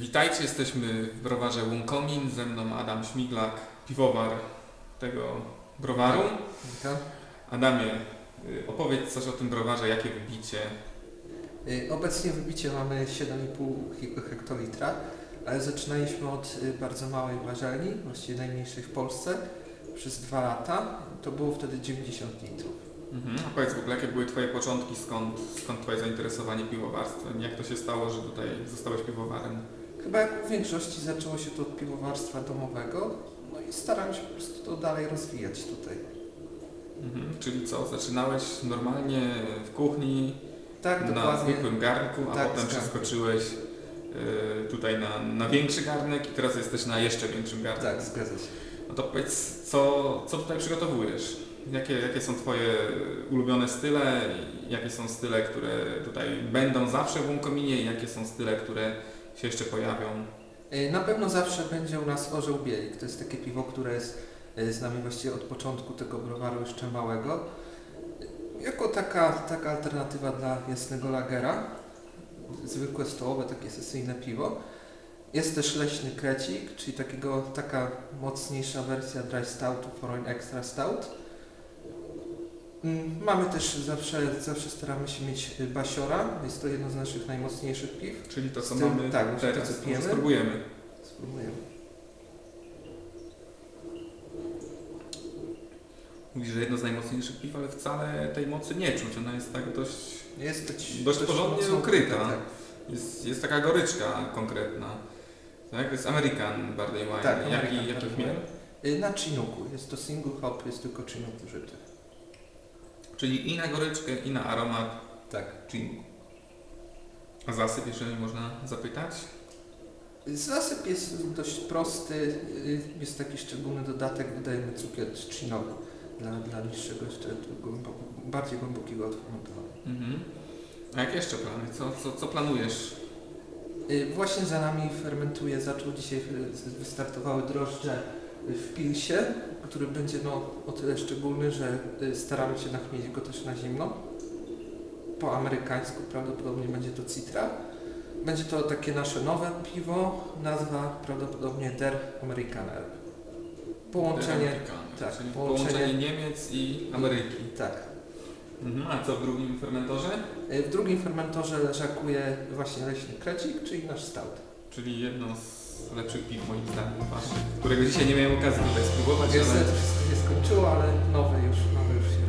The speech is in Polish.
Witajcie, jesteśmy w browarze Łunkomin, ze mną Adam Śmiglak, piwowar tego browaru. Witam. Adamie, y, opowiedz coś o tym browarze, jakie wybicie. Y, Obecnie wybicie mamy 7,5 he- hektolitra, ale zaczynaliśmy od y, bardzo małej warzelni, właściwie najmniejszej w Polsce, przez dwa lata. To było wtedy 90 litrów. Mhm. A powiedz w ogóle, jakie były Twoje początki, skąd, skąd Twoje zainteresowanie piwowarstwem? Jak to się stało, że tutaj zostałeś piwowarem? Chyba jak u większości zaczęło się to od piwowarstwa domowego, no i staram się po prostu to dalej rozwijać tutaj. Mhm. Czyli co, zaczynałeś normalnie w kuchni, Tak, na zwykłym garnku, a Tak, potem zgadzam. przeskoczyłeś y, tutaj na, na większy garnek i teraz jesteś na jeszcze większym garnku. Tak, zgadza się. No to powiedz, co, co tutaj przygotowujesz? Jakie, jakie są Twoje ulubione style? Jakie są style, które tutaj będą zawsze w Łunkominie i jakie są style, które się jeszcze pojawią? Y, Na pewno zawsze będzie u nas orzeł bielik. To jest takie piwo, które jest y, z nami właściwie od początku tego browaru jeszcze małego. Y, Jako taka, taka alternatywa dla jasnego lagera. Zwykłe stołowe, takie sesyjne piwo. Jest też leśny krecik, czyli takiego, taka mocniejsza wersja dry stoutu, Foreign Extra Stout. Mm, Mamy też zawsze, zawsze staramy się mieć y, basiora. Jest to jedno z naszych najmocniejszych piw. Czyli to, co tym- mamy tak, właśnie to, teraz. co pijemy. No, spróbujemy. Spróbujemy. Mówisz, że jedno z najmocniejszych piw, ale wcale tej mocy nie czuć. Ona jest tak dość... Jest dość, Dość porządnie ukryta. Tak, Jest, jest taka goryczka konkretna. Tak? To jest American Barley Wine. Tak, Jaki, American jaki Barley chmiel? Y, Na Chinuku. Jest to single hop, jest tylko Chinook użyty. Czyli i na goryczkę, i na aromat Tak. Chin. A zasyp, jeżeli można zapytać? Zasyp jest dość prosty. Jest taki szczególny dodatek. Dodajemy cukier Chinook dla, dla niższego, jeszcze głęboko, bardziej głębokiego odfermentowania. Mhm. A jakie jeszcze plany? Co, co, co planujesz? Y, Właśnie za nami fermentuje, zaczął dzisiaj, y, wystartowały drożdże w pilsie, który będzie no, o tyle szczególny, że y, staramy się nachmielić go też na zimno. Po amerykańsku prawdopodobnie będzie to Citra. Będzie to takie nasze nowe piwo, nazwa prawdopodobnie Der Amerikaner. Połączenie, tak, Czyli połączenie- połączenie Niemiec i Ameryki. tak. Mhm. A co w drugim fermentorze? Y, W drugim fermentorze leżakuje właśnie leśny krecik, czyli nasz stout. Czyli jedno z lepszych piw moim zdaniem waszych, którego dzisiaj nie miałem okazji tutaj spróbować, ale... Niestety wszystko się skończyło, ale nowe już, nowe już się